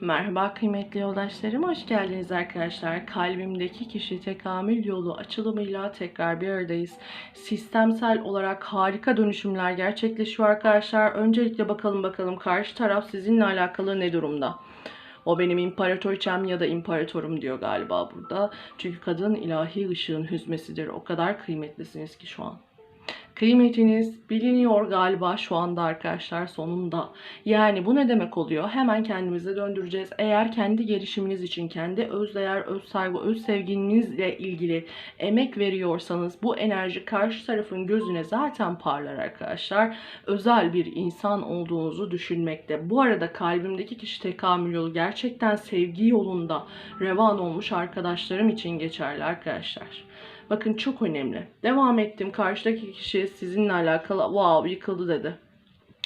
Merhaba kıymetli yoldaşlarım, hoş geldiniz arkadaşlar. Kalbimdeki kişi tekamül yolu açılımıyla tekrar bir aradayız. Sistemsel olarak harika dönüşümler gerçekleşiyor arkadaşlar. Öncelikle bakalım bakalım karşı taraf sizinle alakalı ne durumda? O benim imparatoriçem ya da imparatorum diyor galiba burada. Çünkü kadın ilahi ışığın hüzmesidir. O kadar kıymetlisiniz ki şu an. Kıymetiniz biliniyor galiba şu anda arkadaşlar sonunda. Yani bu ne demek oluyor? Hemen kendimize döndüreceğiz. Eğer kendi gelişiminiz için, kendi öz değer, öz saygı, öz sevginizle ilgili emek veriyorsanız bu enerji karşı tarafın gözüne zaten parlar arkadaşlar. Özel bir insan olduğunuzu düşünmekte. Bu arada kalbimdeki kişi tekamül yolu gerçekten sevgi yolunda revan olmuş arkadaşlarım için geçerli arkadaşlar. Bakın çok önemli. Devam ettim. Karşıdaki kişi sizinle alakalı wow yıkıldı dedi.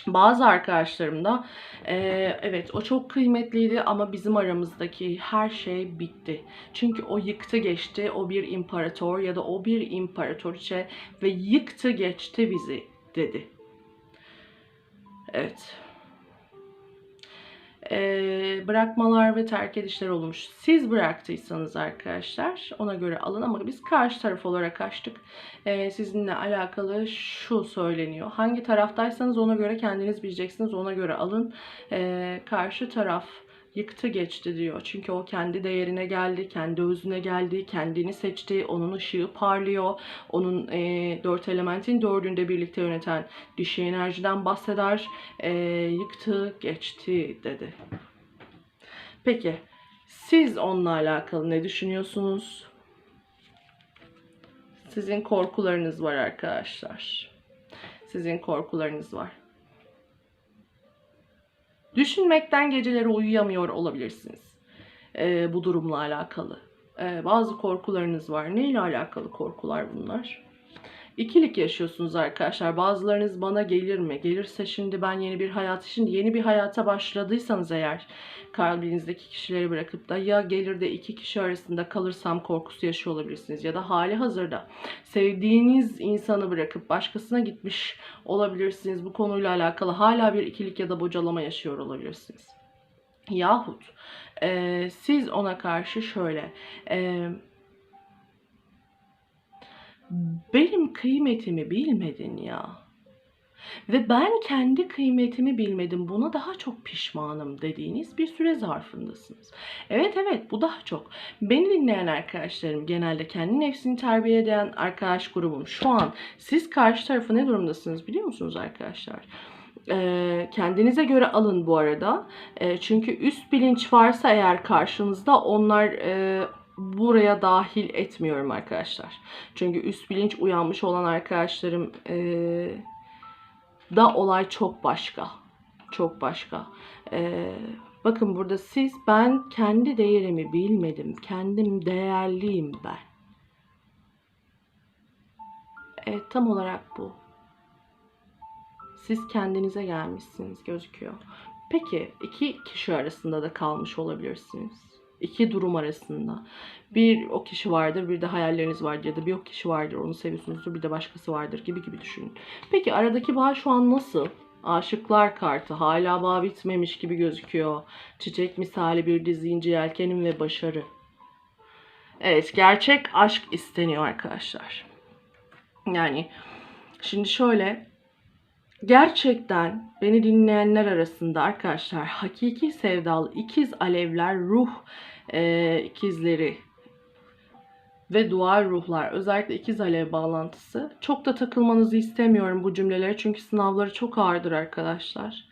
Bazı arkadaşlarım da e, evet o çok kıymetliydi ama bizim aramızdaki her şey bitti. Çünkü o yıktı geçti. O bir imparator ya da o bir imparatoriçe ve yıktı geçti bizi dedi. Evet bırakmalar ve terk edişler olmuş. Siz bıraktıysanız arkadaşlar ona göre alın ama biz karşı taraf olarak açtık. Sizinle alakalı şu söyleniyor. Hangi taraftaysanız ona göre kendiniz bileceksiniz. Ona göre alın. Karşı taraf yıktı geçti diyor. Çünkü o kendi değerine geldi, kendi özüne geldi, kendini seçti, onun ışığı parlıyor. Onun e, dört elementin dördünde birlikte yöneten dişi enerjiden bahseder. E, yıktı geçti dedi. Peki siz onunla alakalı ne düşünüyorsunuz? Sizin korkularınız var arkadaşlar. Sizin korkularınız var. Düşünmekten geceleri uyuyamıyor olabilirsiniz. Ee, bu durumla alakalı. Ee, bazı korkularınız var. Ne ile alakalı korkular bunlar? İkilik yaşıyorsunuz arkadaşlar. Bazılarınız bana gelir mi? Gelirse şimdi ben yeni bir hayat, şimdi yeni bir hayata başladıysanız eğer kalbinizdeki kişileri bırakıp da ya gelir de iki kişi arasında kalırsam korkusu yaşıyor olabilirsiniz. Ya da hali hazırda sevdiğiniz insanı bırakıp başkasına gitmiş olabilirsiniz. Bu konuyla alakalı hala bir ikilik ya da bocalama yaşıyor olabilirsiniz. Yahut e, siz ona karşı şöyle... E, benim kıymetimi bilmedin ya. Ve ben kendi kıymetimi bilmedim. Buna daha çok pişmanım dediğiniz bir süre zarfındasınız. Evet evet bu daha çok. Beni dinleyen arkadaşlarım genelde kendi nefsini terbiye eden arkadaş grubum. Şu an siz karşı tarafı ne durumdasınız biliyor musunuz arkadaşlar? Kendinize göre alın bu arada. Çünkü üst bilinç varsa eğer karşınızda onlar buraya dahil etmiyorum arkadaşlar. Çünkü üst bilinç uyanmış olan arkadaşlarım e, da olay çok başka. Çok başka. E, bakın burada siz ben kendi değerimi bilmedim. Kendim değerliyim ben. Evet tam olarak bu. Siz kendinize gelmişsiniz gözüküyor. Peki iki kişi arasında da kalmış olabilirsiniz iki durum arasında. Bir o kişi vardır, bir de hayalleriniz vardır ya da bir o kişi vardır, onu seviyorsunuzdur, bir de başkası vardır gibi gibi düşünün. Peki aradaki bağ şu an nasıl? Aşıklar kartı hala bağ bitmemiş gibi gözüküyor. Çiçek misali bir dizi ince yelkenim ve başarı. Evet gerçek aşk isteniyor arkadaşlar. Yani şimdi şöyle gerçekten beni dinleyenler arasında arkadaşlar hakiki sevdalı ikiz alevler ruh e, ikizleri ve dual ruhlar özellikle ikiz alev bağlantısı. Çok da takılmanızı istemiyorum bu cümlelere çünkü sınavları çok ağırdır arkadaşlar.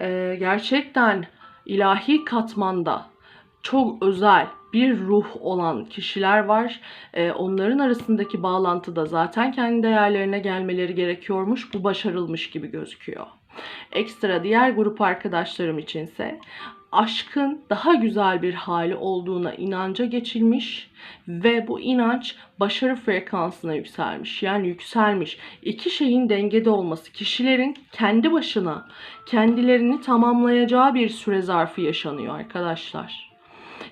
E, gerçekten ilahi katmanda çok özel bir ruh olan kişiler var. E, onların arasındaki bağlantıda zaten kendi değerlerine gelmeleri gerekiyormuş. Bu başarılmış gibi gözüküyor. Ekstra diğer grup arkadaşlarım içinse aşkın daha güzel bir hali olduğuna inanca geçilmiş ve bu inanç başarı frekansına yükselmiş. Yani yükselmiş. İki şeyin dengede olması, kişilerin kendi başına kendilerini tamamlayacağı bir süre zarfı yaşanıyor arkadaşlar.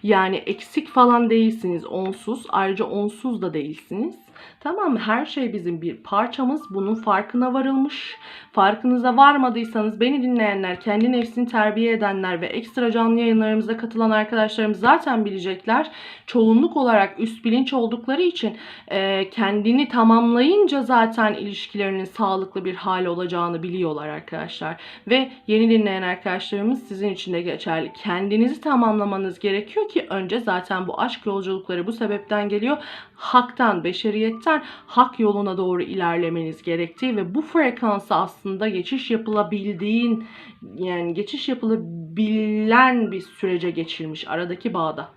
Yani eksik falan değilsiniz onsuz. Ayrıca onsuz da değilsiniz. Tamam? Her şey bizim bir parçamız. Bunun farkına varılmış. Farkınıza varmadıysanız beni dinleyenler, kendi nefsini terbiye edenler ve ekstra canlı yayınlarımıza katılan arkadaşlarımız zaten bilecekler. Çoğunluk olarak üst bilinç oldukları için e, kendini tamamlayınca zaten ilişkilerinin sağlıklı bir hal olacağını biliyorlar arkadaşlar. Ve yeni dinleyen arkadaşlarımız sizin için de geçerli. Kendinizi tamamlamanız gerekiyor ki önce zaten bu aşk yolculukları bu sebepten geliyor. Haktan, beşeriyetten hak yoluna doğru ilerlemeniz gerektiği ve bu frekansa aslında geçiş yapılabildiğin yani geçiş yapılabilen bir sürece geçilmiş aradaki bağda.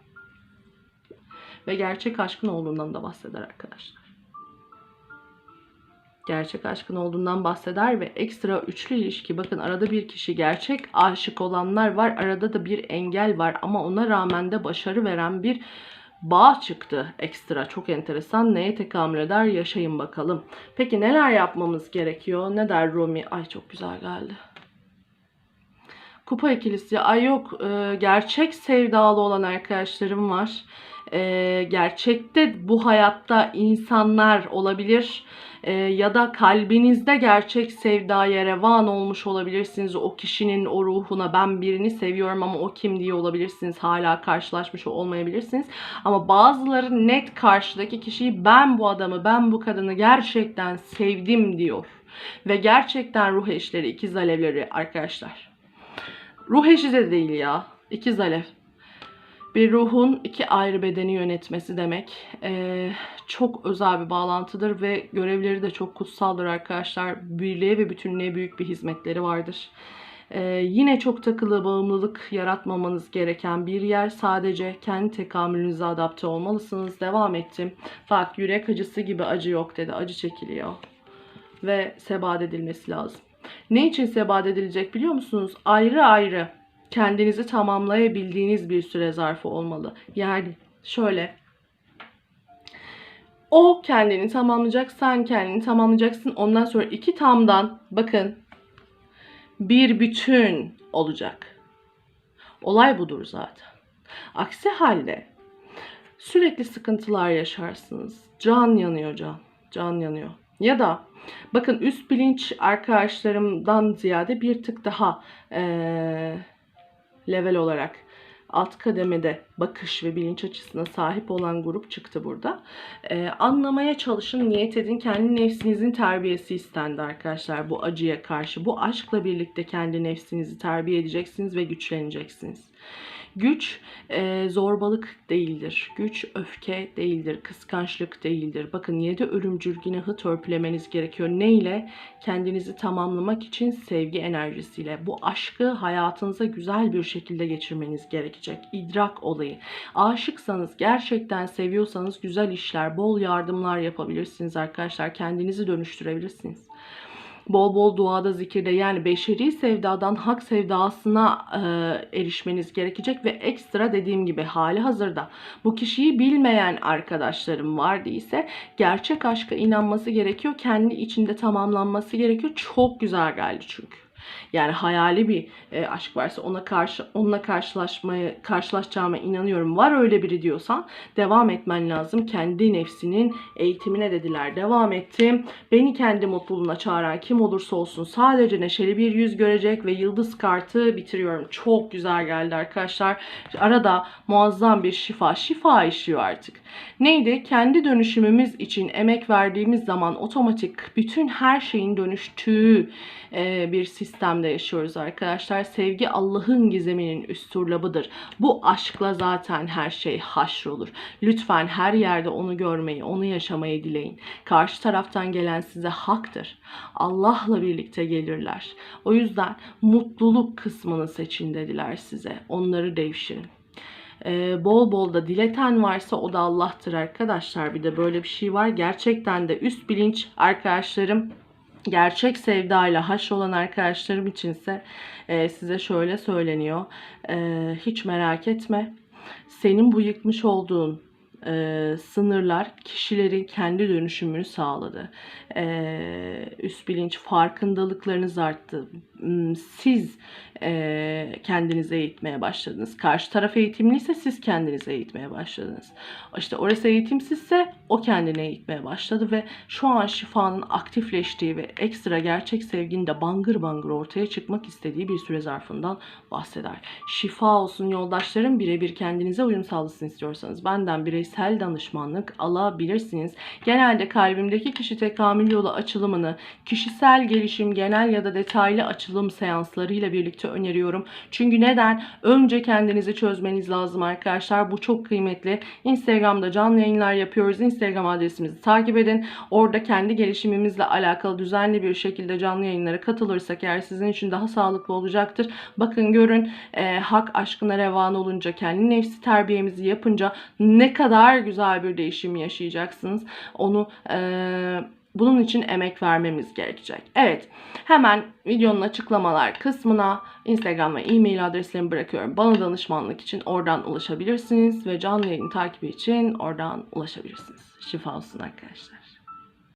Ve gerçek aşkın olduğundan da bahseder arkadaşlar. Gerçek aşkın olduğundan bahseder ve ekstra üçlü ilişki. Bakın arada bir kişi gerçek aşık olanlar var arada da bir engel var. Ama ona rağmen de başarı veren bir bağ çıktı ekstra. Çok enteresan. Neye tekamül eder? Yaşayın bakalım. Peki neler yapmamız gerekiyor? Ne der Rumi? Ay çok güzel geldi. Kupa ikilisi. Ay yok. E, gerçek sevdalı olan arkadaşlarım var e, gerçekte bu hayatta insanlar olabilir e, ya da kalbinizde gerçek sevdaya revan olmuş olabilirsiniz. O kişinin o ruhuna ben birini seviyorum ama o kim diye olabilirsiniz. Hala karşılaşmış olmayabilirsiniz. Ama bazıları net karşıdaki kişiyi ben bu adamı, ben bu kadını gerçekten sevdim diyor. Ve gerçekten ruh eşleri, ikiz alevleri arkadaşlar. Ruh eşi de değil ya. İkiz alev bir ruhun iki ayrı bedeni yönetmesi demek. Ee, çok özel bir bağlantıdır ve görevleri de çok kutsaldır arkadaşlar. Birliğe ve bütünlüğe büyük bir hizmetleri vardır. Ee, yine çok takılı bağımlılık yaratmamanız gereken bir yer. Sadece kendi tekamülünüze adapte olmalısınız. Devam ettim. Bak yürek acısı gibi acı yok dedi. Acı çekiliyor. Ve sebat edilmesi lazım. Ne için sebat edilecek biliyor musunuz? Ayrı ayrı kendinizi tamamlayabildiğiniz bir süre zarfı olmalı. Yani şöyle o kendini tamamlayacak, sen kendini tamamlayacaksın. Ondan sonra iki tamdan bakın bir bütün olacak. Olay budur zaten. Aksi halde sürekli sıkıntılar yaşarsınız. Can yanıyor can. Can yanıyor. Ya da bakın üst bilinç arkadaşlarımdan ziyade bir tık daha ee, level olarak alt kademede bakış ve bilinç açısına sahip olan grup çıktı burada. Ee, anlamaya çalışın, niyet edin. Kendi nefsinizin terbiyesi istendi arkadaşlar bu acıya karşı. Bu aşkla birlikte kendi nefsinizi terbiye edeceksiniz ve güçleneceksiniz. Güç e, zorbalık değildir. Güç öfke değildir. Kıskançlık değildir. Bakın yedi ölümcül günahı törpülemeniz gerekiyor. Ne ile? Kendinizi tamamlamak için sevgi enerjisiyle. Bu aşkı hayatınıza güzel bir şekilde geçirmeniz gerekecek. İdrak olayı. Aşıksanız, gerçekten seviyorsanız güzel işler, bol yardımlar yapabilirsiniz arkadaşlar. Kendinizi dönüştürebilirsiniz bol bol duada zikirde yani beşeri sevdadan hak sevdasına e, erişmeniz gerekecek ve ekstra dediğim gibi hali hazırda bu kişiyi bilmeyen arkadaşlarım var ise gerçek aşka inanması gerekiyor. Kendi içinde tamamlanması gerekiyor. Çok güzel geldi çünkü yani hayali bir e, aşk varsa ona karşı onunla karşılaşmaya karşılaşacağıma inanıyorum. Var öyle biri diyorsan devam etmen lazım. Kendi nefsinin eğitimine dediler. Devam ettim. Beni kendi mutluluğuna çağıran kim olursa olsun sadece neşeli bir yüz görecek ve yıldız kartı bitiriyorum. Çok güzel geldi arkadaşlar. Arada muazzam bir şifa. Şifa işiyor artık. Neydi? Kendi dönüşümümüz için emek verdiğimiz zaman otomatik bütün her şeyin dönüştüğü e, bir sistemde yaşıyoruz arkadaşlar. Sevgi Allah'ın gizeminin üsturlabıdır. Bu aşkla zaten her şey haşrolur. Lütfen her yerde onu görmeyi, onu yaşamayı dileyin. Karşı taraftan gelen size haktır. Allah'la birlikte gelirler. O yüzden mutluluk kısmını seçin dediler size. Onları devşirin ee, bol bol da dileten varsa o da Allah'tır arkadaşlar. Bir de böyle bir şey var. Gerçekten de üst bilinç arkadaşlarım gerçek sevdayla haş olan arkadaşlarım içinse e, size şöyle söyleniyor. E, hiç merak etme. Senin bu yıkmış olduğun e, sınırlar kişilerin kendi dönüşümünü sağladı. E, üst bilinç farkındalıklarınız arttı. Siz e, kendinizi eğitmeye başladınız. Karşı taraf eğitimliyse siz kendinizi eğitmeye başladınız. İşte orası eğitimsizse o kendini eğitmeye başladı ve şu an şifanın aktifleştiği ve ekstra gerçek sevginin de bangır bangır ortaya çıkmak istediği bir süre zarfından bahseder. Şifa olsun yoldaşlarım birebir kendinize uyum sağlasın istiyorsanız benden bireysel danışmanlık alabilirsiniz. Genelde kalbimdeki kişi tekamül yolu açılımını kişisel gelişim genel ya da detaylı açılım seanslarıyla birlikte öneriyorum. Çünkü neden? Önce kendinizi çözmeniz lazım arkadaşlar. Bu çok kıymetli. Instagram'da canlı yayınlar yapıyoruz. Instagram adresimizi takip edin. Orada kendi gelişimimizle alakalı düzenli bir şekilde canlı yayınlara katılırsak eğer sizin için daha sağlıklı olacaktır. Bakın görün e, hak aşkına revan olunca kendi nefsi terbiyemizi yapınca ne kadar güzel bir değişim yaşayacaksınız. Onu e, bunun için emek vermemiz gerekecek. Evet hemen videonun açıklamalar kısmına Instagram ve e-mail adreslerimi bırakıyorum. Bana danışmanlık için oradan ulaşabilirsiniz ve canlı yayın takibi için oradan ulaşabilirsiniz. Şifa olsun arkadaşlar.